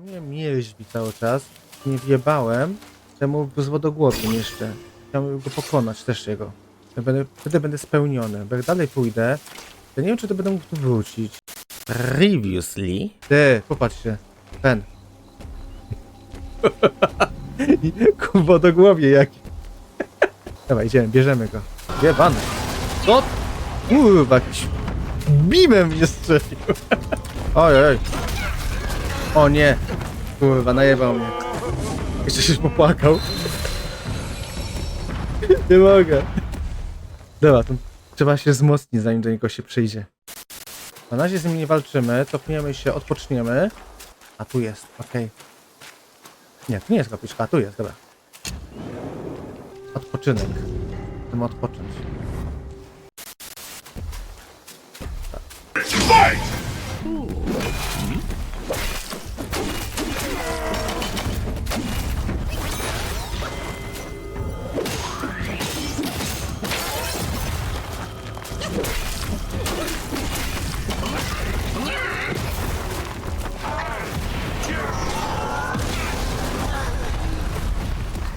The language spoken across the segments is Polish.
To mnie mieździ cały czas. Nie wjebałem temu złodogłowiem jeszcze. Chciałem go pokonać też jego. Będę, wtedy będę spełniony. Bo jak dalej pójdę, to nie wiem, czy to będę mógł tu wrócić. Previously? Ty, popatrzcie. Ten. Ku wodogłowie jaki. Dobra, idziemy, bierzemy go. Jebany. Co? Kurwa, jakiś bimem mnie strzelił. Oj, oj. O nie. Kurwa, najebał mnie. Jeszcze się popłakał. Nie mogę. Dobra, to trzeba się wzmocnić, zanim do niego się przyjdzie. Na razie z nim nie walczymy, cofniemy się, odpoczniemy. A tu jest, okej. Nie, tu nie jest kapliczka, a tu jest, dobra. Odpoczynek. Chcemy odpocząć.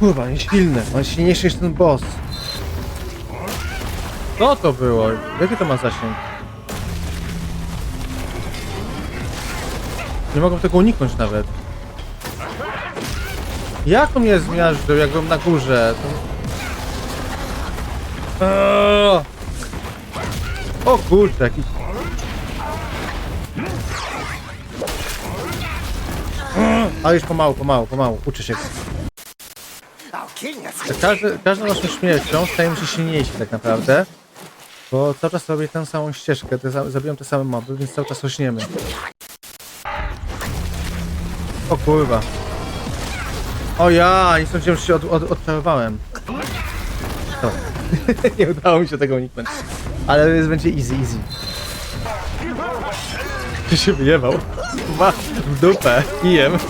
Kurwa, jest silny. On silniejszy niż ten boss. Co to było? Jaki to ma zasięg? Nie mogę tego uniknąć nawet. Jak on mnie zmiażdżył, jak byłem na górze? To... Eee! O kurczę, jakiś... Ale już pomału, pomału, pomału. Uczy się. Każdy, każdą naszą śmiercią stajemy się silniejsi tak naprawdę. Bo cały czas robię tę samą ścieżkę, te, za- zabiją te same moby, więc cały czas rośniemy. O kurwa. O ja, nie sądziłem, że się od, od, odczarowałem. Nie udało mi się tego uniknąć. Ale jest, będzie easy, easy. Czy się wyjebał? Ma w dupę, kijem.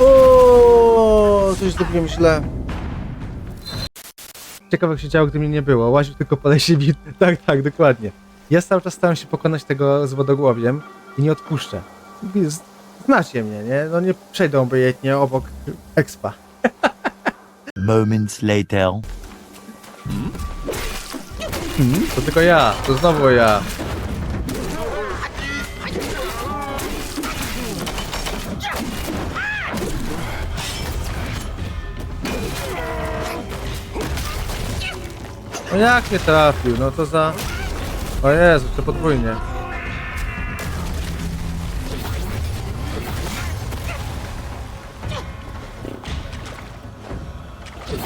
O, coś zrobiłem źle. Ciekawe jak się działo, gdy mnie nie było. Łaził tylko po lesie bit. Tak, tak, dokładnie. Ja cały czas staram się pokonać tego z wodogłowiem i nie odpuszczę. Znacie mnie, nie? No nie przejdą obojętnie obok expa. Moments later. To tylko ja, to znowu ja. No jak nie trafił? No to za... O Jezu, to podwójnie.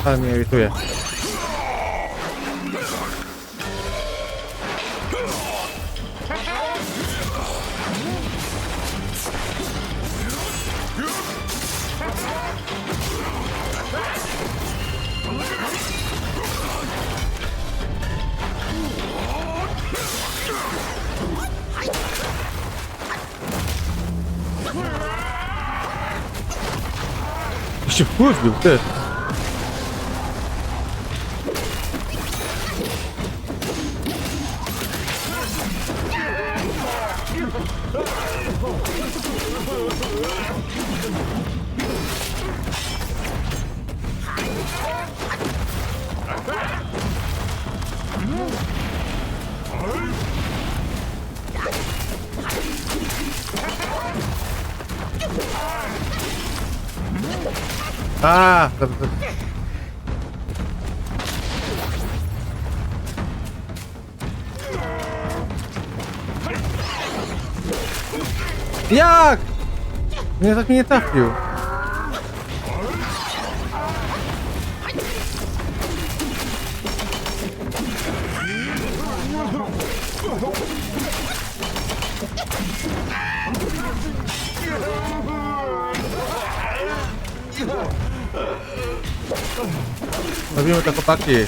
Ale mnie irytuje. I się wkurwił, Jak? Nie tak mnie nie trafił. Robimy to chłopaki.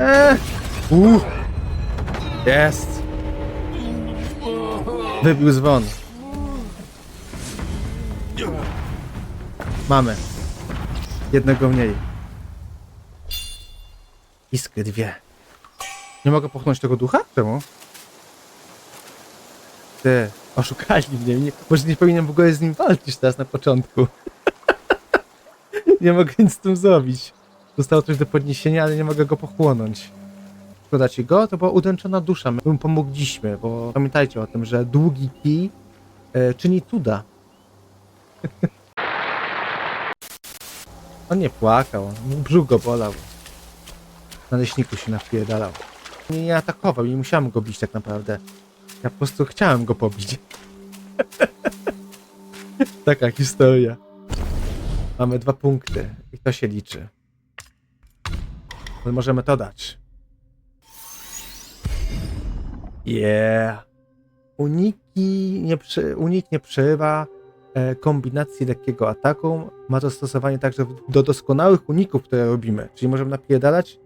Eee. Uh. Jest. Wybił dzwon. Mamy. Jednego mniej. Iskry dwie. Nie mogę pochnąć tego ducha? Czemu? Ty, oszukali mnie. Nie, może nie powinienem w ogóle z nim walczyć teraz na początku. nie mogę nic z tym zrobić. Zostało coś do podniesienia, ale nie mogę go pochłonąć. Szkoda ci go? To była udręczona dusza. My mu pomogliśmy, bo pamiętajcie o tym, że długi kij e, czyni cuda. on nie płakał, on- brzuch go bolał. Na leśniku się napierdalał. Nie, nie atakował, nie musiałem go bić tak naprawdę. Ja po prostu chciałem go pobić. Taka historia. Mamy dwa punkty i to się liczy. Ale możemy to dać. Yeah. Uniki nie przy, unik nie przerywa e, kombinacji lekkiego ataku. Ma to także do doskonałych uników, które robimy. Czyli możemy napierdalać,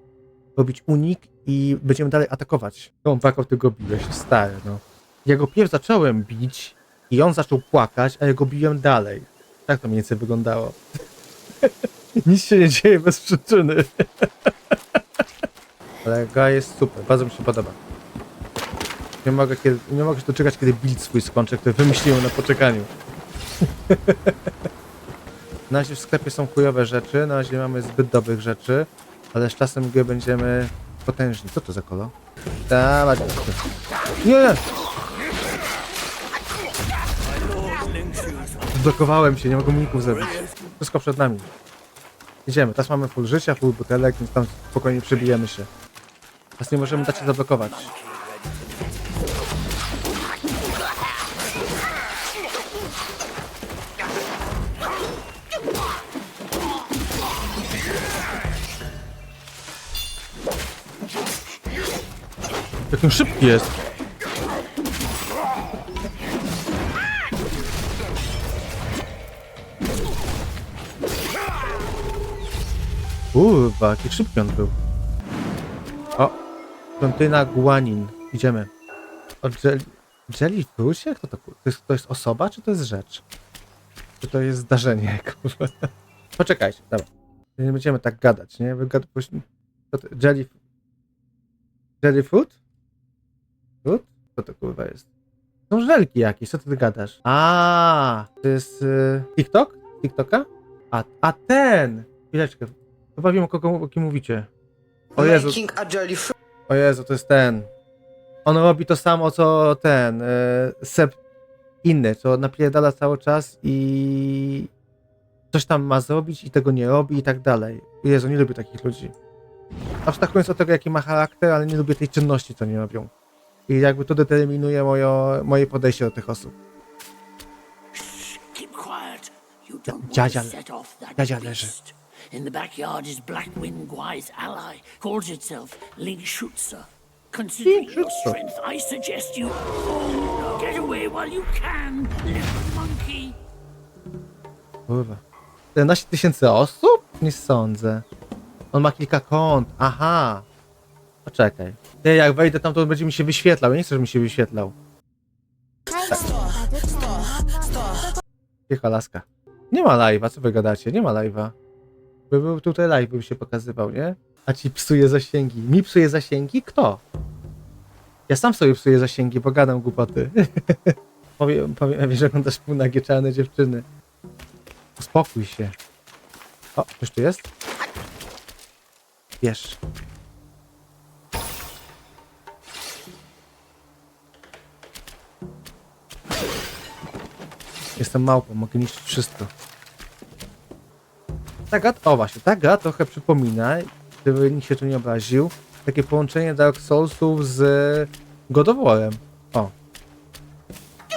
robić unik i będziemy dalej atakować. Tą waką ty go biłeś, stary, no. Ja go pierw zacząłem bić i on zaczął płakać, a ja go biłem dalej. Tak to mniej więcej wyglądało. Nic się nie dzieje bez przyczyny. Ale gra jest super, bardzo mi się podoba. Nie mogę, kiedy, nie mogę się doczekać, kiedy build swój skończę, który wymyśliłem na poczekaniu. na razie w sklepie są chujowe rzeczy, na razie nie mamy zbyt dobrych rzeczy, ale z czasem gry będziemy potężni. Co to za kolo? Dawaj. Nie! nie. Zblokowałem się, nie mogę uników zrobić. Wszystko przed nami. Idziemy, teraz mamy full życia, full butelek, więc tam spokojnie przebijemy się. Teraz nie możemy dać się zablokować. Jak on szybki jest. Kurwa, jaki szybki on był. Świątyna Guanin. Idziemy. O Jelly... Jellyfruit? Jak to, to, jest, to jest osoba, czy to jest rzecz? Czy to jest zdarzenie, kurwa? Poczekajcie, dobra. Nie będziemy tak gadać, nie? Wygad... Jelly... Jellyfruit? Fruit? Co to kurwa jest? Są żelki jakieś, co ty gadasz? A, to jest y, TikTok? TikToka? A, a ten! Chwileczkę. Chyba wiem o kogo o kim mówicie. O Jezu, Making a jellyfish. O Jezu, to jest ten. On robi to samo co ten. Y, Seb inny, co napierdala cały czas i coś tam ma zrobić i tego nie robi i tak dalej. Jezu, nie lubię takich ludzi. Abstrahując od tego, jaki ma charakter, ale nie lubię tej czynności, co nie robią. I jakby to determinuje moje, moje podejście do tych osób. Dziadzia- dziadzia leży. In the backyard is Blackwind Guy's ally. Calls itself Ling Schutzer. Considering your strength, I suggest you oh, get away while you can, little monkey. Kurwa. 11 tysięcy osób? Nie sądzę. On ma kilka kont. Aha. Poczekaj. Ty, jak wejdę tam, to będzie mi się wyświetlał. Ja nie chcę, żeby mi się wyświetlał. Cicha laska. Nie ma live'a, co wy gadacie? Nie ma live'a. By był tutaj live, by się pokazywał, nie? A ci psuje zasięgi. Mi psuje zasięgi? Kto? Ja sam sobie psuję zasięgi, bo gadam głupoty. powiem, powiem, że oglądasz półnagie czarne dziewczyny. Uspokój się. O, coś tu jest? Wiesz. Jestem małpą, mogę niszczyć wszystko. Ta gra, o właśnie, ta gra trochę przypomina, gdyby nikt się tu nie obraził, takie połączenie Dark Soulsów z God of War'em. O.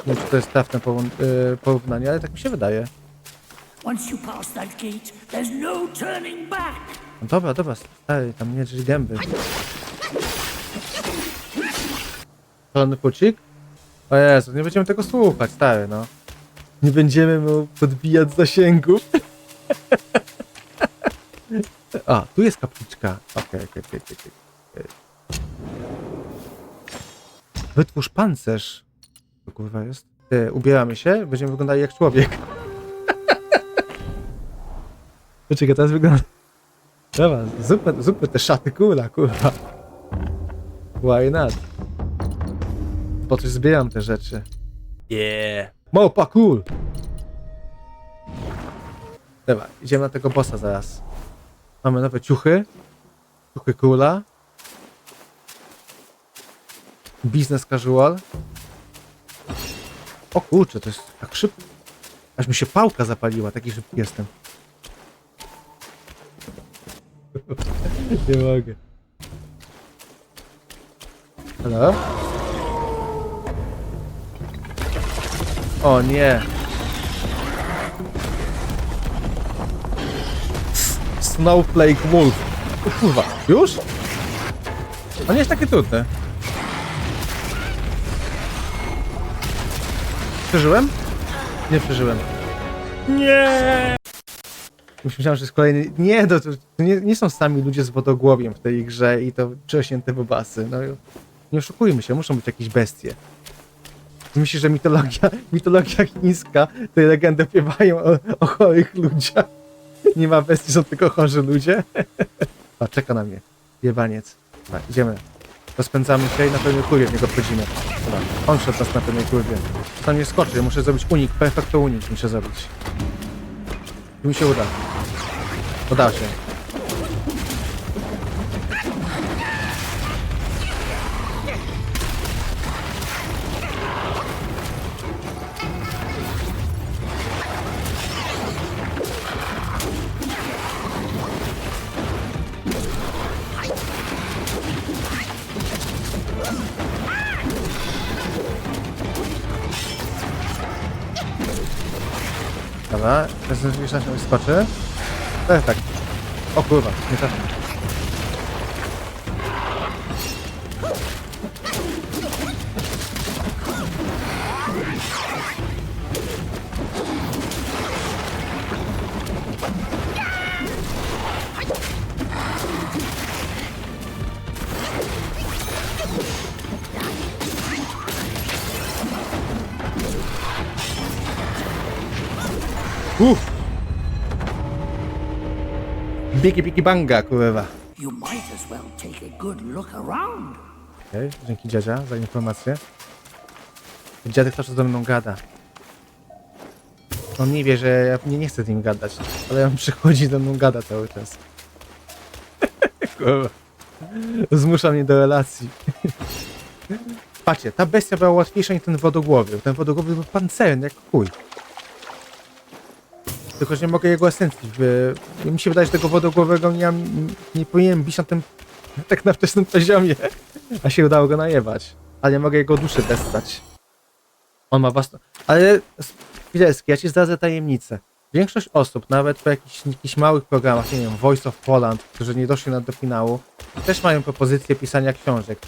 Nie wiem, czy to jest trafne y, porównanie, ale tak mi się wydaje. No. No dobra, dobra, stary, tam nie drzyj gęby. Szalony pucik? O Jezu, nie będziemy tego słuchać, stary, no. Nie będziemy mu podbijać zasięgów. A, tu jest kapliczka. Okej, okej, okej, okej. okej. Wytwórz pancerz. To kurwa jest. Ty, ubieramy się, będziemy wyglądali jak człowiek. Poczekaj, teraz wygląda... Dobra, zróbmy, zróbmy te szaty kula, kurwa. Why not? Po coś zbieram te rzeczy. Yeah. Małpa cool! Dobra, idziemy na tego bossa zaraz. Mamy nowe ciuchy. Ciuchy króla. Business casual. O kurczę, to jest tak szybko. Aż mi się pałka zapaliła, taki szybki jestem. Nie mogę. Halo? O nie. Snowflake Wolf. O kurwa, już? To nie jest takie trudne. Przeżyłem? Nie przeżyłem. Nie! Myślałem, że jest kolejny... Nie, to, to nie, nie są sami ludzie z wodogłowiem w tej grze i to przerośnięte bobasy. No, nie oszukujmy się, muszą być jakieś bestie. Myślisz, że mitologia, mitologia chińska, te legendy opiewają o, o chorych ludziach? Nie ma bestii, są tylko chorzy ludzie? A, czeka na mnie. Jebaniec. Dobra, idziemy. Rozpędzamy się i na pewnej kurwie w niego wchodzimy. Dobra, on szedł nas na pewnej kurwie. Tam nie skoczy, ja muszę zrobić unik, perfekto unik muszę zrobić. I mi się uda. Udało się. Dobra, teraz już na się skoczy. Tak, tak. O kurwa, nie trafię. Biki biki banga, kurwa. You might as well take a good look around. Okej, dzięki dziadzia za informację. Dziadek czas ze mną gada. On nie wie, że ja nie, nie chcę z nim gadać, ale on przychodzi do mną gada cały czas. Kurwa. Zmusza mnie do relacji. Patrzcie, ta bestia była łatwiejsza niż ten wodogłowy. Ten wodogłowy był pancerny jak chuj. Tylko, że nie mogę jego esencji. Wy... Mi się wydaje, że tego wodogłowego nie, nie powinienem bić na tym tak na wczesnym poziomie. A się udało go najebać. Ale nie mogę jego duszy testać. On ma własną... Ale Chwileczki, ja ci zdradzę tajemnicę. Większość osób, nawet po jakichś, jakichś małych programach, nie wiem, Voice of Poland, którzy nie doszli na do finału, też mają propozycję pisania książek.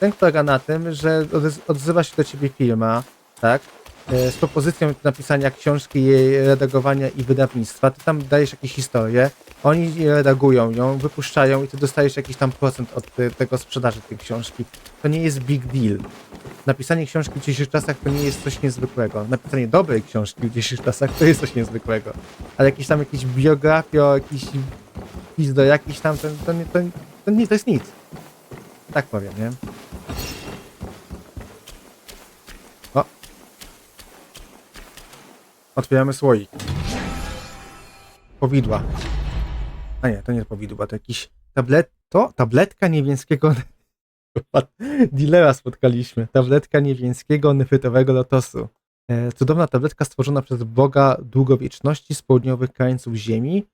Ten polega na tym, że odzywa się do ciebie firma, tak? E, Z propozycją napisania książki, jej redagowania i wydawnictwa. Ty tam dajesz jakieś historie, oni redagują ją, wypuszczają i ty dostajesz jakiś tam procent od e, tego sprzedaży tej książki. To nie jest big deal. Napisanie książki w dzisiejszych czasach to nie jest coś niezwykłego. Napisanie dobrej książki w dzisiejszych czasach to jest coś niezwykłego. Ale jakieś tam jakieś biografie o jakiś pizdo jakiś tam, to, to, nie, to, to, nie, to jest nic. Tak powiem, nie? Otwieramy słoik. Powidła. A nie, to nie powidła, to jakiś tablet... To? Tabletka niebieskiego... Dealera spotkaliśmy. Tabletka niebieskiego nefrytowego lotosu. E, cudowna tabletka stworzona przez Boga długowieczności z południowych krańców Ziemi,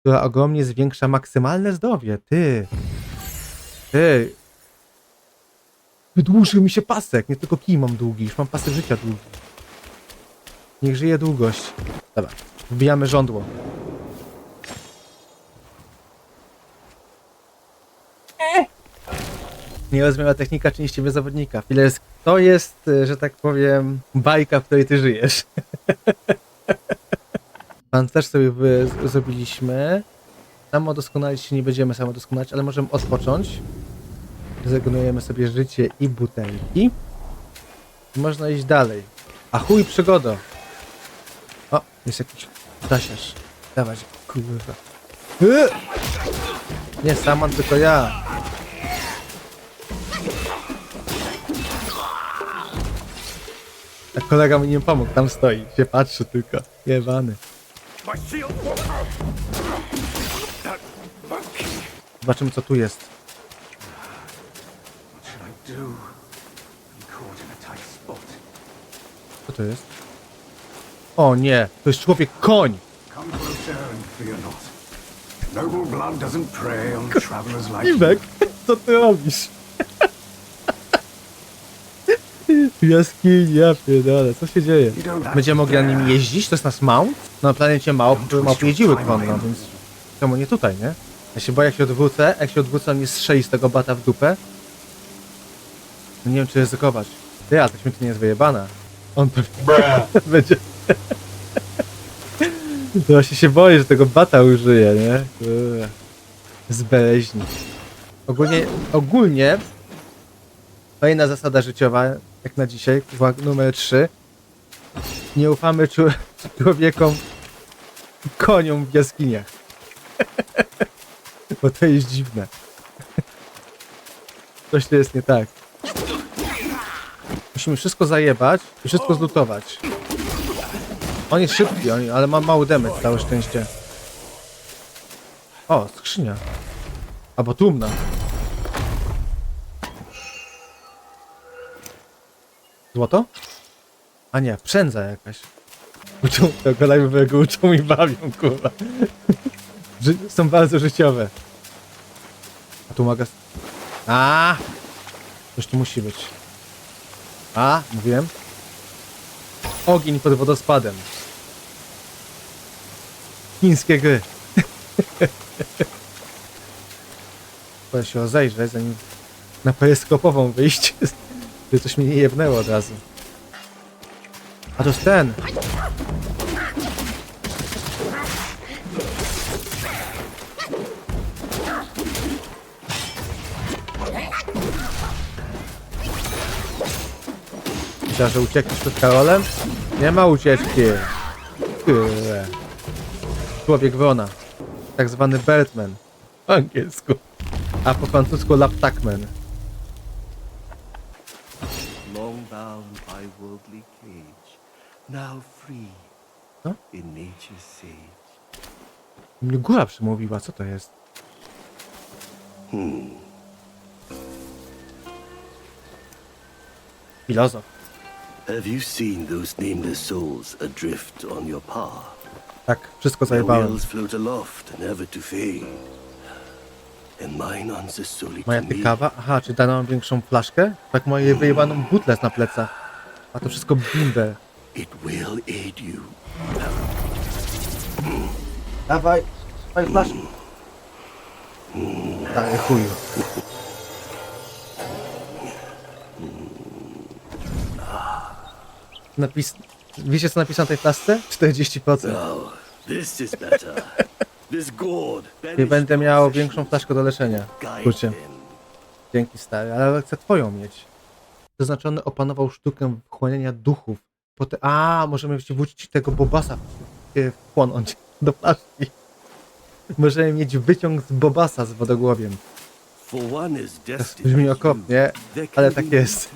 która ogromnie zwiększa maksymalne zdrowie. Ty. Ty. Wydłużył mi się pasek. Nie tylko kij mam długi, już mam pasek życia długi. Niech żyje długość. Dobra, wbijamy żądło. Niezmiała technika czyni ciebie zawodnika. Filerski. To jest, e, że tak powiem, bajka, w której ty żyjesz. Pan też sobie zrobiliśmy. Samo doskonalić się nie będziemy samo doskonalić, ale możemy odpocząć. Zregenerujemy sobie życie i butelki. Można iść dalej. A chuj przygodo. Jest jakiś ptasiarz. Dawać, kurwa. Yy! Nie Saman, tylko ja. A kolega mi nie pomógł, tam stoi, się patrzy tylko. Jebany. Zobaczymy co tu jest. Co to jest? O nie, to jest człowiek koń. Iwek, co ty robisz? W jaskini, ja pierdolę, co się dzieje? Będziemy mogli na nim jeździć? To jest nasz mount? Na planecie małp, małpy jeździły konno, więc czemu nie tutaj, nie? Ja się boję, jak się odwrócę, jak się odwrócę, on nie strzeli z tego bata w dupę. No nie wiem, czy ryzykować. Ty, a ta śmierć nie jest wyjebana. On to będzie... Właśnie się boję, że tego bata użyje, nie? Kurwa. Zbereźni. Ogólnie, ogólnie fajna zasada życiowa, jak na dzisiaj, uwaga, numer 3. Nie ufamy człowiekom i koniom w jaskiniach. Bo to jest dziwne. Coś tu jest nie tak. Musimy wszystko zajebać i wszystko zlutować. On jest szybki, ale ma mały damage, całe szczęście. O, skrzynia. Albo trumna. Złoto? A nie, przędza jakaś. Uczą, tego live'owego uczą i bawią, kurwa. Są bardzo życiowe. A tu magaz... A, Coś tu musi być. A, mówiłem. Ogień pod wodospadem. Chińskie gry. Trzeba się rozejrzeć, zanim na periskopową wyjść, żeby coś mnie nie jebnęło od razu. A to jest ten! Myślałem, że uciekniesz przed Karolem? Nie ma ucieczki. Kurde. Człowiek wrona. Tak zwany Birdman. Po angielsku. A po francusku Laptakman. long bound by worldly cage, now free Huh? in nature's sage. Mnie góra przemówiła, co to jest? Filozof. Have you seen those nameless souls adrift on your path? Tak, wszystko zajebałem. Moja tykawa? Aha, czy dano mam większą flaszkę? Tak moje wyjebaną butlę na plecach. A to wszystko you. Dawaj, dawaj flaszkę. Daj chuju. Napis... Wiecie co napisano na tej flaszce? 40%. Oh, this is better. this gourd. Nie będę miał większą flaszkę do leczenia. Kurczę. Dzięki stary, ale chcę twoją mieć. Zaznaczony opanował sztukę wchłaniania duchów. Potem, a, możemy wrócić tego bobasa e, wchłonąć do flaszki. Możemy mieć wyciąg z bobasa z wodogłowiem. For one is destined brzmi okropnie, ale tak no jest.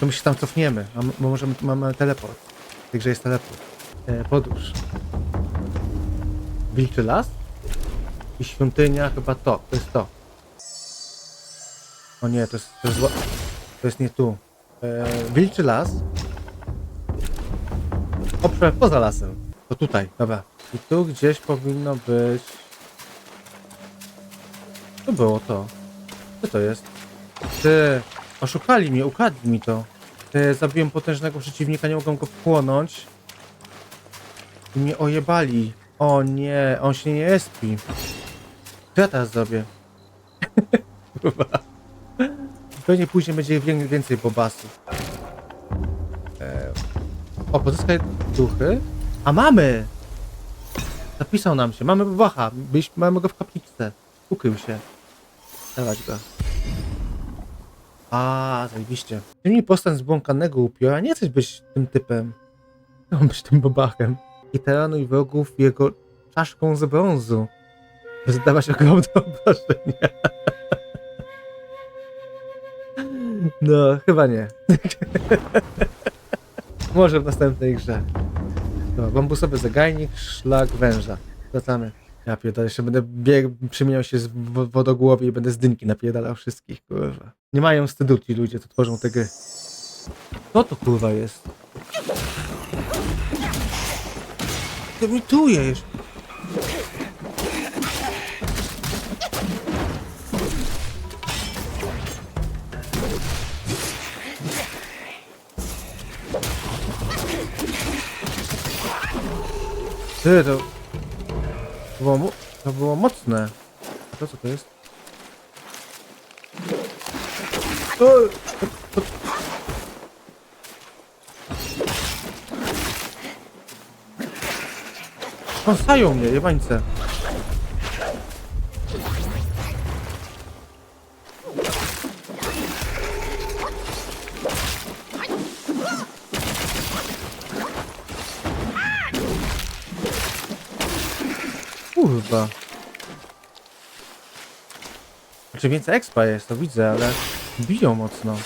To my się tam cofniemy, a m- bo możemy, mamy teleport. Także jest teleport. E, podróż. Wilczy las? I świątynia, chyba to, to jest to. O nie, to jest, to jest, to jest nie tu. E, wilczy las. Obszar poza lasem. To tutaj, dobra. I tu gdzieś powinno być... To było to. Co to jest? Ty, oszukali mnie, ukradli mi to. Ty, zabiłem potężnego przeciwnika, nie mogłem go wchłonąć. I mnie ojebali. O nie, on się nie espi. Co ja teraz zrobię? Pewnie później będzie wię- więcej bobasów. E, o, pozyskaj duchy. A mamy! Zapisał nam się, mamy bobacha. Byliśmy, mamy go w kapliczce. Ukrył się. Dawać go. A, zajebiście. Ty mi postać zbłąkanego upiora, nie chcesz być tym typem. Mam być tym babachem. I taranuj wrogów jego czaszką z brązu. By zadawać ogromne obrażenia. No, chyba nie. Może w następnej grze. Dobra, bambusowy zagajnik, szlak węża. Wracamy. Ja pierdolę, jeszcze będę bieg, przemieniał się z wo- wodogłowie i będę z dynki napierdalał wszystkich, kurwa. Nie mają wstydu ci ludzie, co tworzą te gry. Co to kurwa jest? Ty mi tujesz! Ty, to... To było, mo- to było mocne. To co to jest? O. Kąsają mnie, jebańce. Kurwa. Znaczy więcej expa jest, to widzę, ale biją mocno.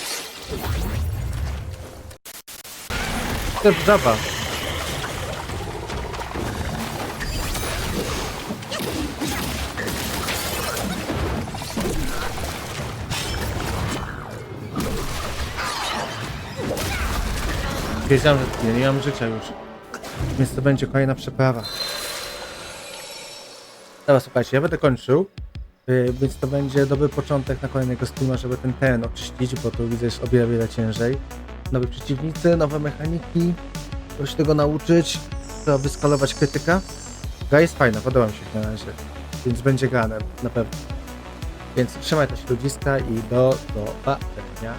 To żaba. Wiedziałem, że nie, nie mam życia już. Więc to będzie kolejna przeprawa. Dobra, słuchajcie, ja będę kończył. Yy, Więc to będzie dobry początek na kolejnego streama, żeby ten teren oczyścić, bo tu widzę jest o wiele, wiele ciężej. Nowe przeciwnicy, nowe mechaniki, żeby się tego nauczyć, trzeba wyskalować krytyka. Gra jest fajna, podoba mi się na razie, więc będzie grane, na pewno. Więc trzymaj to się ludziska i do zobaczenia.